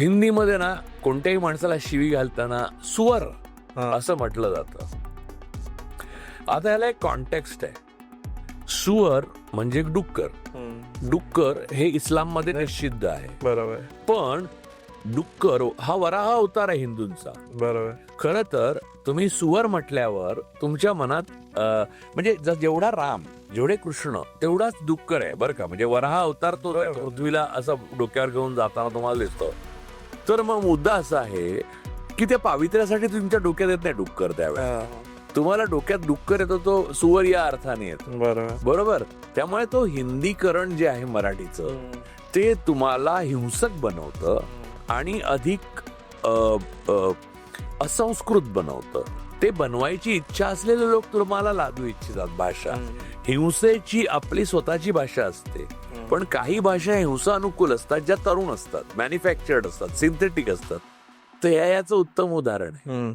हिंदीमध्ये ना कोणत्याही माणसाला शिवी घालताना सुवर. असं म्हटलं जातं. आता याला एक कॉन्टेक्स्ट आहे. सुवर म्हणजे डुक्कर. डुक्कर हे इस्लाममध्ये निषिद्ध आहे. बरोबर पण डुक्कर हा वराह अवतार आहे हिंदूंचा. बरोबर खर तर तुम्ही सुवर म्हटल्यावर तुमच्या मनात म्हणजे जेवढा राम जेवढे कृष्ण तेवढाच डुक्कर आहे बरं का. म्हणजे वराह अवतार तो पृथ्वीला असं डोक्यावर घेऊन जाताना तुम्हाला दिसतो. तर मग मुद्दा असा आहे की त्या पावित्र्यासाठी तुमच्या डोक्यात येत नाही डुक्कर त्यावेळेस. तुम्हाला डोक्यात डुक्कर येतो तो सुवर या अर्थाने येतो. बरोबर. बरोबर? त्यामुळे तो हिंदीकरण जे आहे मराठीचं ते तुम्हाला हिंसक बनवतं आणि अधिक असंस्कृत बनवतं. ते बनवायची इच्छा असलेले लोक तुम्हाला लादू इच्छितात भाषा. हिंसेची आपली स्वतःची भाषा असते. पण काही भाषा हिंसा अनुकूल असतात ज्या तरुण असतात मॅन्युफॅक्चर्ड असतात सिंथेटिक असतात. तर याचं उत्तम उदाहरण आहे.